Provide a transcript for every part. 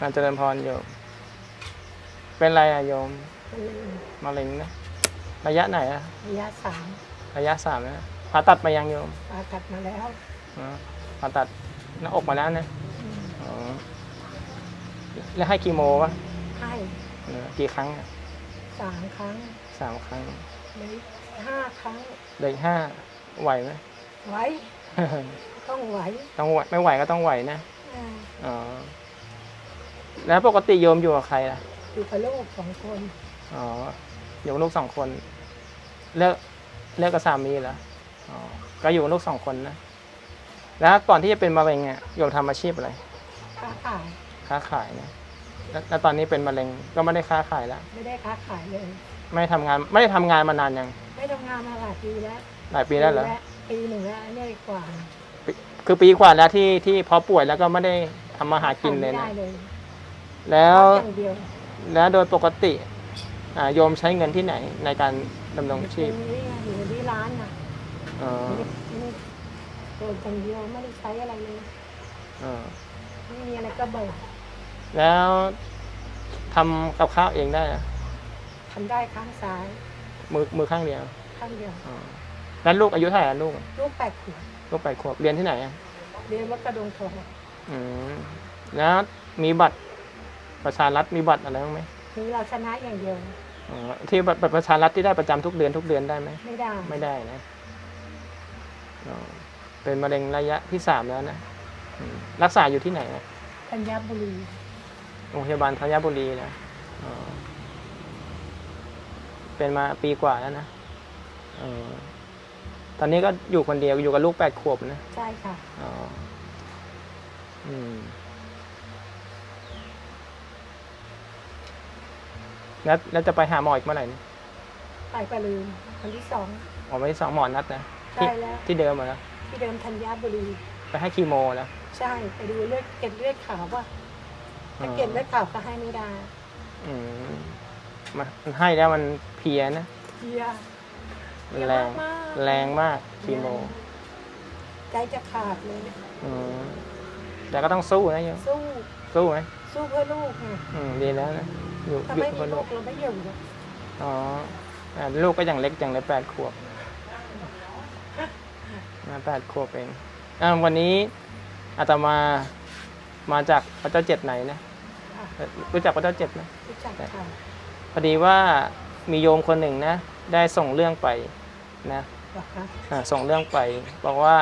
การเจริญพรโยมเป็นไรอะโยมเป็นเลยมะเร็งนะ ระยะไหนอะระยะสามระยะสามนะผ่าตัดมายังโยมผ่าตัดมาแล้วอ๋อผ่าตัดหน้าอกมาแล้วนะอืมอ๋อแล้วให้คีโมวะให้เออกี่ครั้งอะสามครั้งสามครั้งเลยห้าครั้งเด็กห้าไหวไหมไหวต้องไหวต้องไหวไม่ไหวก็ต้องไหวนะอ่าอ๋อ แล้วปกติโยมอยู่กับใครล่ะ อยู่กับลูกสองคน อ๋ออยู่กับลูกสองคน เลิกเลิกกับสามีเหรออ๋อก็อยู่กับลูกสองคนนะ แล้วก่อนที่จะเป็นมะเร็งอะโยมทำอาชีพอะไร ค้าขาย ค้าขายนะแล้วแล้วตอนนี้เป็นมะเร็งก็ไม่ได้ค้าขายแล้ว ไม่ได้ค้าขายเลย ไม่ได้ทำงาน ไม่ได้ทำงานมานานยัง ไม่ทำงานมาหลายปีแล้วหลายปีแล้วเหรอ ปีหนึ่งแล้วเนี่ยกว่าปีคือปีกว่าแล้วที่ที่พอป่วยแล้วก็ไม่ได้ทำมาหากินเลยไม่นะ ได้เลย แล้วอย่างเดียวแล้วโดยปกติอ่าโยมใช้เงินที่ไหนในการดำรงชีพอยู่นี่ไงอยู่ที่ร้านน่ะอ๋อไม่ได้ไม่ได้โดนอย่างเดียวไม่ได้ใช้อะไรเลยอ๋อไม่มีอะไรก็เบิกแล้วทำกับข้าวเองได้เหรอทำได้ข้างซ้ายมือมือข้างเดียวข้างเดียวอ๋อแล้วลูกอายุเท่าไหร่อะลูกลูกแปดขวบลูกแปดขวบเรียนที่ไหนอะเรียนวัดกระดงทองอืมแล้วมีบัตร ประชารัฐมีบัตรอะไรบ้างไหมมีเราชนะอย่างเดียว อ๋อที่บัตรบัตรประชารัฐที่ได้ประจำทุกเดือนทุกเดือนได้ไหม ไม่ได้ไม่ได้นะอ๋อเป็นมะเร็งระยะที่สามแล้วนะอืมรักษาอยู่ที่ไหนอะธัญบุรีโรงพยาบาลธัญบุรีนะอ๋อเป็นมาปีกว่าแล้วนะเออตอนนี้ก็อยู่คนเดียวอยู่กับลูกแปดขวบนะ ใช่ค่ะ อ๋ออืม แล้วแล้วจะไปหาหมออีกเมื่อไหร่เนี่ยไปไปลืมวันที่สอง หมอไม่ได้สองหมอนัดนะที่ได้แล้ว ที่เดิมเหรอที่เดิมธัญบุรี ไปให้คีโมแล้ว ใช่ไปดูเลือดเกล็ดเลือดขาวว่าอ๋ถ้าอเกล็ดเลือดขาวก็ให้ไม่ได้อืมมันมันให้แล้วมันเพลียนะเพียมันแรงมากแรงมากคีโม ใจจะขาดเลย อืมแต่ก็ต้องสู้นะโยมสู้สู้ไหม สู้เพื่อลูกไงอืมดีแล้วนะอยู่ถ้าอยู่ไม่มีเพื่อลูลูกกเราไม่อยู่หรอกอ๋ออ่าลูกก็ยังเล็กยังเลยแปดขวบมาแปดขวบเองอ่าวันนี้อาตมามาจากพระเจ้าเจ็ดไหนนะค่ะเอ่อรู้จักพระเจ้าเจ็ดไหม รู้จักค่ะพอดีว่ามีโยมคนหนึ่งนะ ได้ส่งเรื่องไปนะเหรอคะอ่าส่งเรื่องไป บอกว่า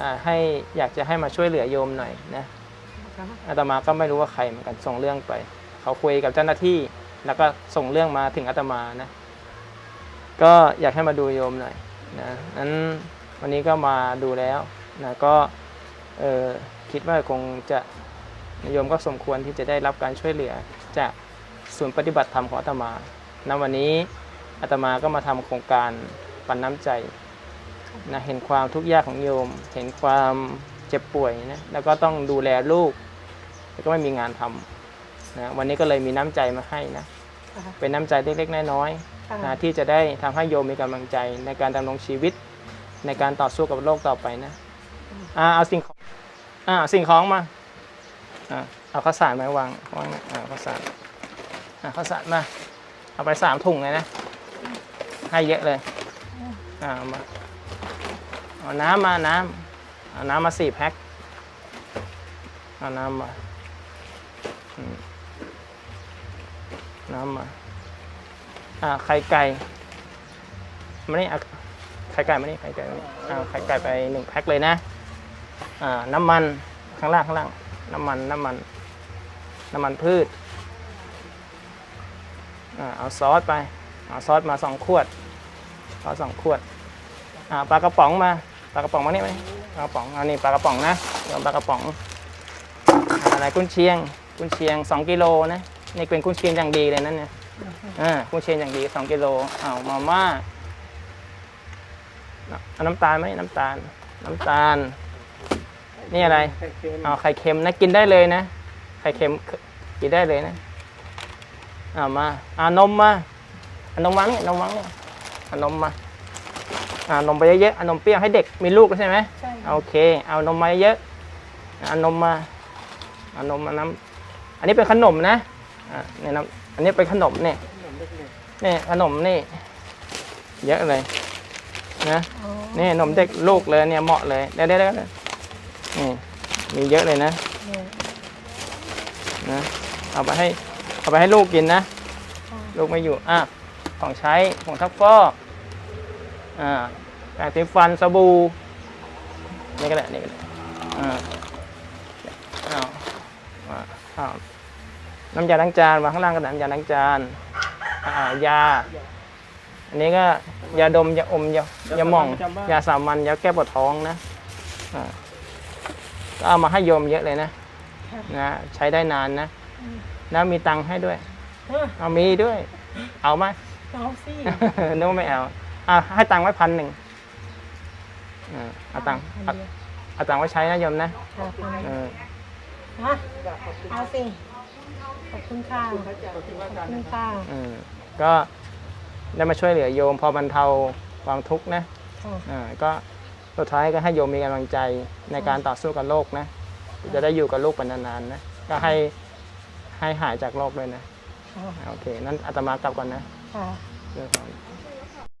อ่าให้อยากจะให้มาช่วยเหลือโยมหน่อยนะเหรอคะ อาตมาก็ไม่รู้ว่าใครเหมือนกันส่งเรื่องไป เขาคุยกับเจ้าหน้าที่ แล้วก็ส่งเรื่องมาถึงอาตมานะ ก็อยากให้มาดูโยมหน่อยนะนั้นวันนี้ก็มาดูแล้วนะก็เออคิดว่าคงจะโยมก็สมควรที่จะได้รับการช่วยเหลือจากศูนย์ปฏิบัติธรรมของอาตมาณวันนี้อาตมาก็มาทำโครงการปันน้ำใจนะเห็นความทุกข์ยากของโยม เห็นความเจ็บป่วยนะแล้วก็ต้องดูแลลูก แล้วก็ไม่มีงานทำนะวันนี้ก็เลยมีน้ำใจมาให้นะค่ะเป็นน้ำใจเล็กๆน้อยค่ะๆนะที่จะได้ทำให้โยมมีกำลังใจในการดำรงชีวิต ในการต่อสู้กับโลกต่อไปนะอ่าเอาสิ่งของอ่าเอาสิ่งของมาอ่าเอาข้าวสารมาวางวางนะอ่าข้าวสารอ่าข้าวสารมาเอาไปสามถุงเลยนะ ให้เยอะเลยอ่าเอามาเอาน้ำมาน้ำเอาน้ำมาสี่แพ็คเอาน้ำมาอืม น้ำมา อ่า ไข่ไก่มานี่เอาไข่ไก่มานี่ไข่ไก่มานี่อ่าไข่ไก่ไปหนึ่งแพ็คเลยนะ อ่า น้ำมัน ข้างล่างข้างล่าง น้ำมัน น้ำมัน น้ำมันพืช อ่า เอาซอสไป เอาซอสมาสองขวดซอสสองขวด อ่า ปลากระป๋องมา ปลากระป๋องมานี่ไหมปลากระป๋องอันนี้ปลากระป๋องนะเดี๋ยวปลากระป๋องอ่าอะไรกุนเชียง กุนเชียงสองกิโลนะนี่เป็นกุนเชียงอย่างดีเลยนั่นเนี่ยอ่ากุ้งเชียนอย่างดีสองกิโลเอามาม่าเอาน้ำตาลไหมน้ำตาล น้ำตาล นี่อะไรเอาไข่เค็มนะกินได้เลยนะไข่เค็มกินได้เลยนะเอามาเอานมมาเอานมวางนี่นมวางนี่เอานมมาเอานมไปเยอะๆเอานมเปรี้ยวให้เด็กมีลูกแล้วใช่ไหมใช่โอเค เอานมมาเยอะเอานมมาเอานมมาน้ อันนี้เป็นขนมนะอ่าเนี่ยนะอันนี้เป็นขนมเนี่ยนี่ขนมนี่เยอะเลยนะนี่ขนมเด็กลูกเลยเนี่ยเหมาะเลยได้ได้ได้นี่มีเยอะเลยนะนะเอาไปให้เอาไปให้ลูกกินนะลูกไม่อยู่อะของใช้ของทักฟอกอ่าแปรงสีฟันสบู่นี่ก็ได้นี่ก็ได้อ่าเอามาเอา น้ำยาล้างจานวางข้างล่างกระดาษน้ำยาล้างจานอ่ายา อันนี้ก็ยาดมยาอมยายาหม่อง ยาสามัญยาแก้ปวดท้องนะอ่าก็เอามาให้โยมเยอะเลยนะนะ ใช้ได้นานนะแล้วมีตังค์ให้ด้วยฮะเอามีด้วย เอาไหมเอาสินึกว่าไม่เอาอะให้ตังค์ไว้พันหนึ่งอ่าเอาตังค์เอาเอาตังค์ไว้ใช้นะโยมนะค่ะเออ ฮะเอาสิ ขอบคุณค่ะ ขอบคุณค่ะเออก็ได้มาช่วยเหลือโยม พอบรรเทาความทุกข์นะค่ะอ่าก็สุดท้ายก็ให้โยมมีกำลังใจในการต่อสู้กับโรคนะ จะได้อยู่กับโรคไปนานๆนะ ก็ให้ให้หายจากโรคเลยนะ ค่ะโอเค นั้นอาตมากลับก่อนนะค่ะเรื่องของ